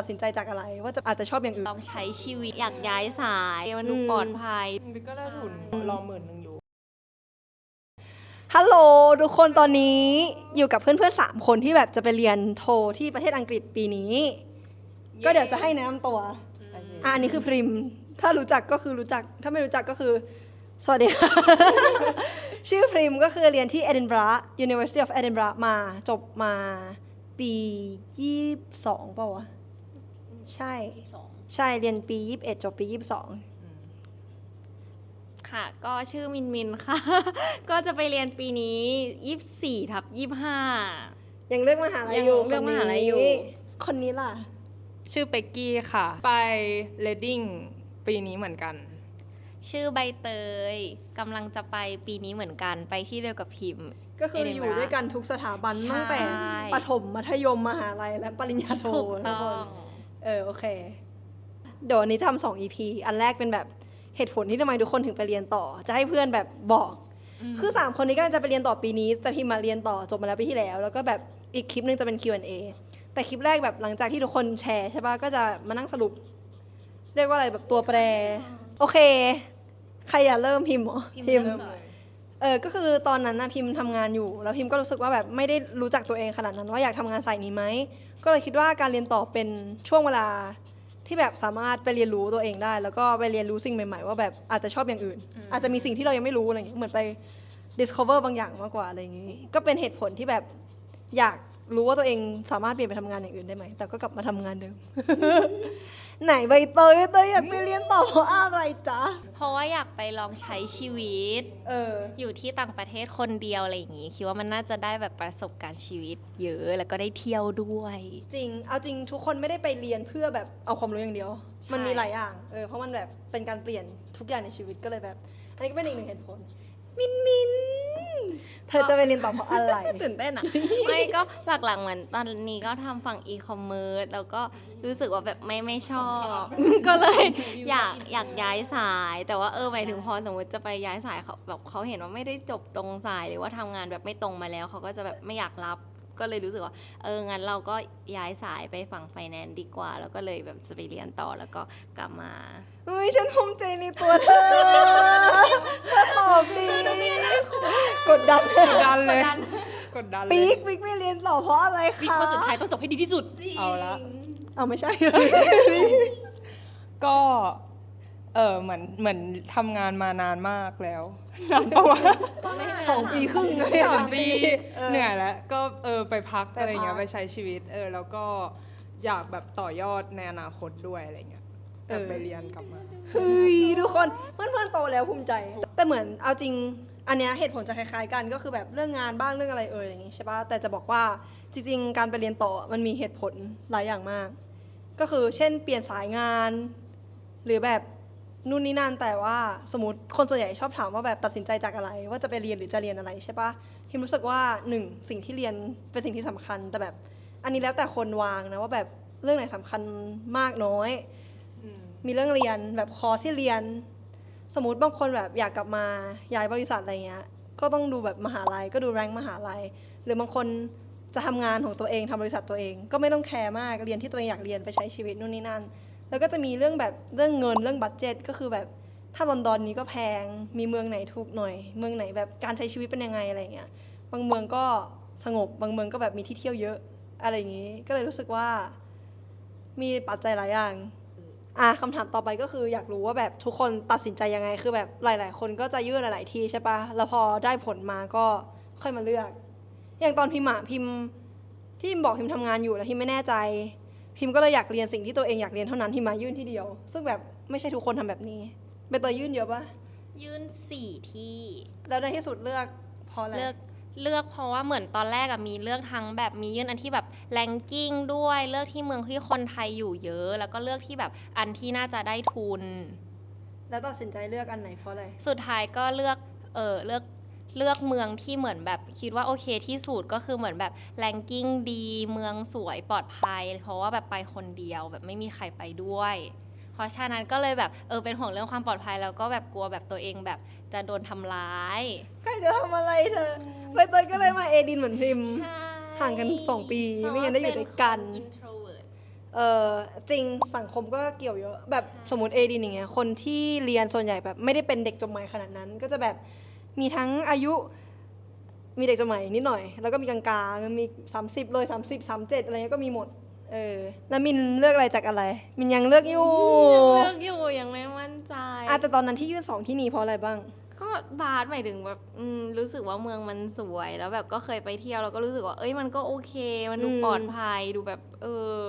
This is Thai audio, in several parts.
ตัดสินใจจากอะไรว่าจะอาจจะชอบอย่างอื่น ลองใช้ชีวิตอยากย้ายสายมันดูอืมปลอดภัย บิ๊กก็ได้ทุนรอหมื่นหนึ่งอยู่ ฮัลโหลทุกคนตอนนี้อยู่กับเพื่อนๆสามคนที่แบบจะไปเรียนโทที่ประเทศอังกฤษปีนี้ ก็เดี๋ยวจะให้แนะนำตัวอะอันนี้คือพริม ถ้ารู้จักก็คือรู้จัก ถ้าไม่รู้จักก็คือ สวัสดีค่ะ ชื่อพริมก็คือเรียนที่ Edinburgh University of Edinburgh มาจบมาปียี่สองเปล่าวะ ใช่ใช่เรียนปียี่สิบเอ็ดจบปียี่สิบสองค่ะ ก็ชื่อมินมินค่ะ ก็จะไปเรียนปีนี้24ทับ25ยังเลือกมหาลัยยังอยู่เลือกคนมนี้หาลัยอยู่คนนี้ล่ะ ชื่อเป็กกี้ค่ะ ไปเลดดิ้งปีนี้เหมือนกัน ชื่อใบเตยกำลังจะไปปีนี้เหมือนกัน ไปที่เดียวกับพิมพ์ ก็คือเอดินอบะยู่ด้วยกันทุกสถาบันใช่ ตั้งแต่ประถมมัธยมมหาลัยและปริญญาโทถูกทุต้กอคนง เออโอเค เดี๋ยววันนี้จะทำสอง EP อันแรกเป็นแบบเหตุผลที่ทำไมทุกคนถึงไปเรียนต่อ จะให้เพื่อนแบบบอก คือสามคนนี้ก็จะไปเรียนต่อปีนี้ แต่พิมมาเรียนต่อจบมาแล้วปีที่แล้ว แล้วก็แบบอีกคลิปหนึงจะเป็น Q&A แต่คลิปแรกแบบหลังจากที่ทุกคนแชร์ใช่ปะก็จะมานั่งสรุป เรียกว่าอะไรแบบตัวแปร โอเค ใครอย่าเริ่มพิมพ์เหรอพิมพ์เริ่มเออก็คือตอนนั้นนะพิมพ์ทำงานอยู่ แล้วพิมก็รู้สึกว่าแบบไม่ได้รู้จักตัวเองขนาดนั้นว่าอยากทำงานสายนี้ไหมก็เลยคิดว่าการเรียนต่อเป็นช่วงเวลาที่แบบสามารถไปเรียนรู้ตัวเองได้ แล้วก็ไปเรียนรู้สิ่งใหม่ ๆ ว่าแบบอาจจะชอบอย่างอื่น อาจจะมีสิ่งที่เรายังไม่รู้อะไรอย่างเงี้ยเหมือนไป discover บางอย่างมากกว่าอะไรอย่างงี้ ก็เป็นเหตุผลที่แบบอยาก รู้ว่าตัวเองสามารถเปลี่ยนไปทำงานอย่างอื่นได้ไหม แต่ก็กลับมาทำงานเดิม ไหนใบเตยใบเตยอยากไปเรียนต่อเพราะอะไรจ๊ะ เพราะว่าอยากไปลองใช้ชีวิต เออ อยู่ที่ต่างประเทศคนเดียวอะไรอย่างงี้ คิดว่ามันน่าจะได้แบบประสบการณ์ชีวิต เยอะแล้วก็ได้เที่ยวด้วย จริง เอาจริงทุกคนไม่ได้ไปเรียนเพื่อแบบเอาความรู้อย่างเดียว ใช่ มันมีหลายอย่าง เออ เพราะมันแบบเป็นการเปลี่ยนทุกอย่างในชีวิตก็เลยแบบ อันนี้ก็เป็นอีกหนึ่งเหตุผล มินมิน เธอจะไปเรียนต่อเพราะอะไร ตื่นเต้นอะ ไม่ก็หลักๆเหมือนตอนนี้ก็ทำฝั่งอีคอมเมิร์ซแล้วก็รู้สึกว่าแบบไม่ไม่ชอบ ก็เลยอยากอยากย้ายสาย แต่ว่าเออหมายถึงพอสมมติจะไปย้ายสายเขาแบบเขาเห็นว่าไม่ได้จบตรงสายหรือว่าทำงานแบบไม่ตรงมาแล้วเขาก็จะแบบไม่อยากรับ ก็เลยรู้สึกว่า เอองั้นเราก็ย้ายสายไปฝั่งไฟแนนซ์ดีกว่า แล้วก็เลยแบบจะไปเรียนต่อแล้วก็กลับมาเฮ้ยฉันภูมิใจในตัวเธอเธอตอบดี กดดันกดดันเลย กดดันเลย ปิ๊กปิ๊กไม่เรียนต่อเพราะอะไรวิคะข้อสุดท้ายต้องจบให้ดีที่สุดเอาละ เอาไม่ใช่ก็ เออเหมือนเหมือนทำงานมานานมากแล้ว นานปะวะสองปีครึ่งเลยอะ สามปีเออเหนื่อยแล้ว ก็เออไปพักไปอะไรเงี้พัยกไปใช้ชีวิต เออ แล้วก็อยากแบบต่อยอดในอนาคตด้วยอะไรเงี้ยเอแบบอไปเรียนกลับมา เฮ้ยทุกคนเพื่อนๆโตแล้วภูมิใจ แต่เหมือนเอาจริง อันเนี้ยเหตุผลจะคล้ายๆกันก็คือแบบเรื่องงานบ้างเรื่องอะไรเอ่ยอย่างงี้ใช่ปะแต่จะบอกว่าจริงๆ การไปเรียนต่อมันมีเหตุผลหลายอย่างมาก ก็คือเช่นเปลี่ยนสายงาน หรือแบบนู่นนี่นั่นแต่ว่าสมมติคนส่วนใหญ่ชอบถามว่าแบบตัดสินใจจากอะไร ว่าจะไปเรียนหรือจะเรียนอะไรใช่ปะพิมรู้สึกว่าหนึ่งสิ่งที่เรียนเป็นสิ่งที่สำคัญ แต่แบบ อันนี้แล้วแต่คนวางนะว่าแบบเรื่องไหนสำคัญมากน้อย มีเรื่องเรียนแบบคอร์สที่เรียน สมมติบางคนแบบอยากกลับมาย้ายบริษัทอะไรเงี้ย ก็ต้องดูแบบมหาลัยก็ดูแรงมหาลัย หรือบางคนจะทำงานของตัวเองทำบริษัทตัวเอง ก็ไม่ต้องแคร์มากเรียนที่ตัวเองอยากเรียนไปใช้ชีวิตนู่นนี่นั่น แล้วก็จะมีเรื่องแบบเรื่องเงินเรื่องบัตเจ็ตก็คือแบบถ้าลอนดอนนี้ก็แพงมีเมืองไหนถูกหน่อย เมืองไหนแบบการใช้ชีวิตเป็นยังไงอะไรเงี้ยบางเมืองก็สงบบางเมืองก็แบบมีที่เที่ยวเยอะอะไรอย่างนี้ ก็เลยรู้สึกว่า มีปัจจัยหลายอย่าง อะคำถามต่อไปก็คืออยากรู้ว่าแบบทุกคนตัดสินใจยังไง คือแบบหลาย ๆ คนก็จะยื่นหลาย ๆ ที่ใช่ปะแล้วพอได้ผลมาก็ค่อยมาเลือก อย่างตอนพิมพ์อะพิมพ์ที่พิมบอกพิมทำงานอยู่แล้วพิมไม่แน่ใจ พิมก็เลยอยากเรียนสิ่งที่ตัวเองอยากเรียนเท่านั้นพิมมายื่นที่เดียว ซึ่งแบบไม่ใช่ทุกคนทำแบบนี้ใบเตยยื่นเยอะปะยื่นสี่ที่ แล้วในที่สุดเลือกเพราะอะไรเลือก เลือกเพราะว่าเหมือนตอนแรกอะมีเลือกทั้งแบบมียื่นอันที่แบบแรงกิ้งด้วยเลือกที่เมืองที่คนไทยอยู่เยอะ แล้วก็เลือกที่แบบอันที่น่าจะได้ทุน แล้วตัดสินใจเลือกอันไหนเพราะอะไร สุดท้ายก็เลือกเออเลือกเลือกเมืองที่เหมือนแบบคิดว่าโอเคที่สุดก็คือเหมือนแบบแรงกิ้งดีเมืองสวยปลอดภัย เพราะว่าแบบไปคนเดียวแบบไม่มีใครไปด้วย เพราะฉะนั้นก็เลยแบบเออเป็นห่วงเรื่องความปลอดภัยแล้วก็แบบกลัวแบบตัวเองแบบจะโดนทำร้าย ใครจะทำอะไรเธอ ใบเตยก็เลยมาเอดินเหมือนพิมพ์ใช่ห่างกันสองปีไม่งั้นได้อยู่ด้วยกัน เพราะว่าเป็นคน introvert เออจริงสังคมก็เกี่ยวเยอะ แบบสมมติเอดีอย่างเงี้ยคนที่เรียนส่วนใหญ่แบบไม่ได้เป็นเด็กจบใหม่ขนาดนั้น ก็จะแบบมีทั้งอายุ มีเด็กจบใหม่นิดหน่อย แล้วก็มีกลางๆมี 30 เลย 30 37 อะไรเงี้ยก็มีหมด เออ แล้วมินเลือกอะไรจากอะไร มินยังเลือกอยู่เลือกอยู่ยังไม่มั่นใจอะแต่ตอนนั้นที่ยื่นสองที่นี่เพราะอะไรบ้าง ก็บาสหมายถึงแบบอืมรู้สึกว่าเมืองมันสวยแล้วแบบก็เคยไปเที่ยวแล้วก็รู้สึกว่าเอ้ยมันก็โอเค มันดูอืม ปลอดภัยดูแบบเออ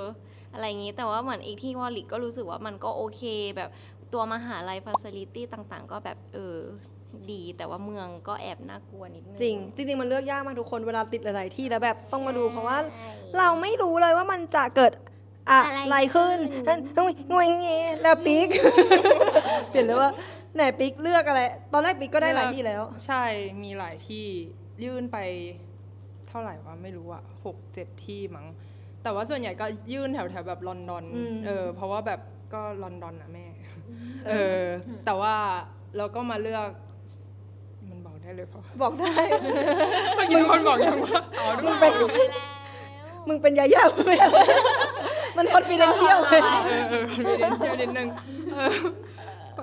อะไรอย่างงี้แต่ว่าเหมือนอีกที่วอลลิกก็รู้สึกว่ามันก็โอเค แบบตัวมหาลัยฟ a ซิลิตี้ต่างๆ ก็แบบเออดี แต่ว่าเมืองก็แอบน่ากลัวนิดนึงจริง จริง ๆ มันเลือกยากมากทุกคนเวลาติดหลายๆที่แล้วแบบต้องมาดูเพราะว่า ใช่ เราไม่รู้เลยว่ามันจะเกิดอะไรขึ้นต้องงวยเงี้แล้วปิ๊ก เปลี่ยนเลยว่า ไหนปิ๊กเลือกอะไร ตอนแรกปิ๊กก็ได้หลายที่แล้ว ใช่มีหลายที่ยื่นไปเท่าไหร่วะไม่รู้อะหกเจ็ดที่มั้งแต่ว่าส่วนใหญ่ก็ยื่นแถวแถวๆแบบลอนดอนอืม เออเพราะว่าแบบก็ลอนดอนนะแม่ เออ แต่ว่าเราก็มาเลือก มันบอกได้เลยเปล่าบอกได้ เมื่อกี้คนบอกยังว่าอ๋อมึงเป็นไปแล้ว มึงเป็นยาย่ามึงเป็นอะไรมัน confidential เลยเออเออคอนฟิเดนเชียลนิดนึงเออ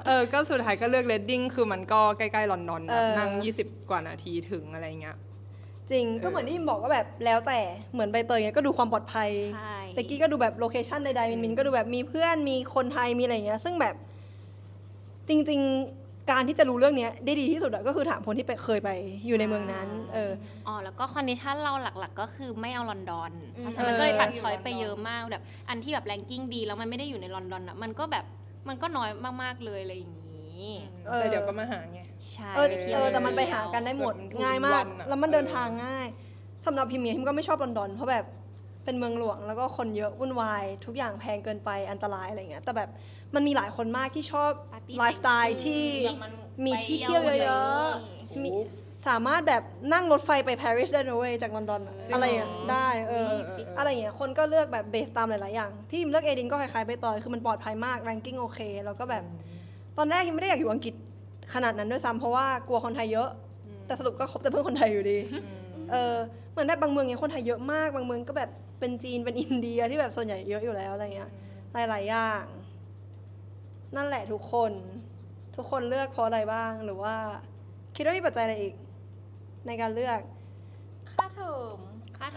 เออ ก็สุดท้ายก็เลือกเรดดิ้งคือมันก็ใกล้ๆลอนดอนแบบเออนั่ง 20 กว่านาทีถึงอะไรเงี้ยจริงก็เหมือนที่พิมบอกว่าแบบแล้วแต่เหมือนใบเตยเงี้ยก็ดูความปลอดภัยใช่เบกกี้ก็ดูแบบโลเคชันใดๆมินมินก็ดูแบบมีเพื่อนมีคนไทยมีอะไรอย่างเงี้ยซึ่งแบบจริง ๆ การที่จะรู้เรื่องเนี้ยได้ดีที่สุดอะก็คือถามคนที่ไปเคยไปอยู่ในเมืองนั้น เอออ๋อแล้วก็คอนดิชันเราหลักๆ ก็คือไม่เอาลอนดอนอืมเพราะฉะนั้นก็เลยตัดเออช้อยไปเยอะมากแบบอันที่แบบแรงกิ้งดีแล้วมันไม่ได้อยู่ในลอนดอนอะมันก็แบบ มันก็น้อยมากๆเลยอะไรอย่างนี้ เออ แต่เดี๋ยวก็มาหาไง ใช่เออไปที่ยว เออแต่มันไปหากันได้หมดแบบมันง่ายมากทุกวันอะแล้วมันเดินเออทางง่ายสำหรับพิมเมียพิมก็ไม่ชอบลอนดอนเพราะแบบเป็นเมืองหลวงแล้วก็คนเยอะวุ่นวาย ทุกอย่างแพงเกินไปอันตรายอะไรเงี้ยแต่แบบมันมีหลายคนมากที่ชอบปาร์ตี้ไลฟ์สไตล์ที่ แบบมันมีที่เที่ยวเยอะ ๆ มีสามารถแบบนั่งรถไฟไปปารีสได้นะเว้ยจากลอนดอนอะจริงเหรออ อะไรอย่างเงี้ยได้เออเออเออเออออะไรอย่างเงี้ยคนก็เลือกแบบเบสตามหลาย ๆ อย่าง ที่พิมเลือกเอดินก็คล้าย ๆ ไปต่อยคือมันปลอดภัยมากแรงกิ้งโอเค แล้วก็แบบ ตอนแรกพิมไม่ได้อยากอยู่อังกฤษขนาดนั้นด้วยซ้ำเพราะว่ากลัวคนไทยเยอะ แต่สรุปก็คบแต่เพื่อนคนไทยอยู่ดี เออเหมือนแบบบางเมืองเนี่ยคนไทยเยอะมากบางเมืองก็แบบเป็นจีนเป็นอินเดียที่แบบส่วนใหญ่เยอะอยู่แล้วอะไรเงี้ย หลายๆอย่าง นั่นแหละทุกคน ทุกคนเลือกเพราะอะไรบ้างหรือว่า คิดว่ามีปัจจัยอะไรอีก ในการเลือก ค่าเทอม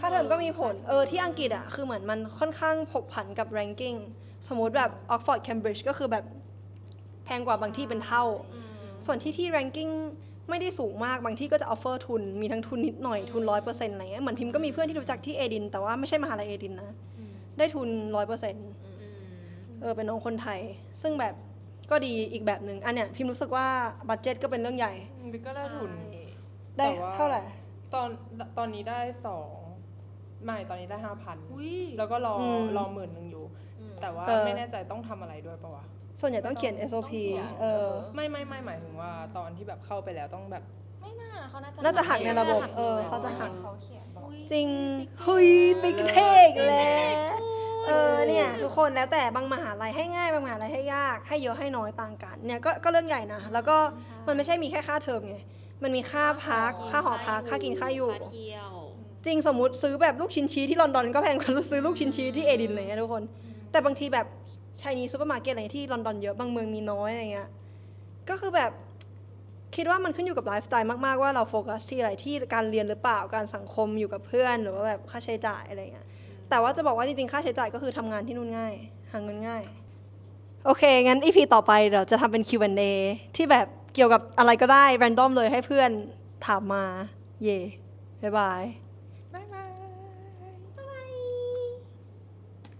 ค่าเทอมก็มีผล เออ ที่อังกฤษอะ คือเหมือนมันค่อนข้างผกผันกับ ranking สมมุติแบบ Oxford Cambridge ก็คือแบบแพงกว่าบางที่เป็นเท่าอืมส่วนที่ที่ ranking ไม่ได้สูงมาก บางที่ก็จะ offer ทุน มีทั้งทุนนิดหน่อย ทุนร้อยเปอร์เซ็นต์อะไรเงี้ย เหมือนพิมก็มีเพื่อนที่รู้จักที่เอดิน แต่ว่าไม่ใช่มหาลัยเอดินนะ ได้ทุนร้อยเปอร์เซ็นต์อืมเออ เป็นน้องคนไทย ซึ่งแบบ ก็ดีอีกแบบหนึ่งอันเนี้ยพิมรู้สึกว่าบัตเจ็ตก็เป็นเรื่องใหญ่ บิ๊กก็ได้ทุน ได้แต่ว่า เท่าไหร่ ตอนตอนนี้ได้สองไม่ตอนนี้ได้ห้าพันอุ้ย แล้วก็รออม รอหมื่นหนึ่งอยู่ อืม แต่ว่าเออ ไม่แน่ใจต้องทำอะไรด้วยปะวะ ส่วนใหญ่ต้องเขียนต้อง SOP ต้องเขียน เออ ไม่ไม่ไม่หมายถึงว่าตอนที่แบบเข้าไปแล้วต้องแบบ ไม่น่านะเขาน่าจะน่าจะหักในระบบหักเออเขาจะหัก เขาเขียนบอก จริงเฮ้ยปิ๊กเทกแล้ว เออเนี่ยทุกคนแล้วแต่บางมหาลัยให้ง่ายบางมหาลัยให้ยากให้เยอะให้น้อยต่างกันเนี่ยก็ก็เรื่องใหญ่นะแล้วก็มันไม่ใช่มีแค่ค่าเทอมไงมันมีค่าพักค่าหอพักค่ากินค่าอยู่ค่าเที่ยวจริงสมมุติซื้อแบบลูกชิ้นชี้ที่ลอนดอนก็แพงกว่าซื้อลูกชิ้นชี้ที่เอดินเลยนะทุกคน แต่บางทีแบบชายนีซูเปอร์มาร์เก็ตอะไรที่ลอนดอนเยอะบางเมืองมีน้อยอะไรเงี้ยก็คือแบบคิดว่ามันขึ้นอยู่กับไลฟ์สไตล์มาก ๆ ว่าเราโฟกัสที่อะไรที่การเรียนหรือเปล่าการสังคมอยู่กับเพื่อน หรือว่าแบบค่าใช้จ่ายอะไรเงี้ย แต่ว่าจะบอกว่าจริงๆ ค่าใช้จ่ายก็คือทำงานที่นู่นง่าย หาเงินง่าย โอเค งั้น EP ต่อไปเราจะทำเป็น Q&A ที่แบบเกี่ยวกับอะไรก็ได้ แรนดอมเลยให้เพื่อนถามมา เย่บ๊ายบาย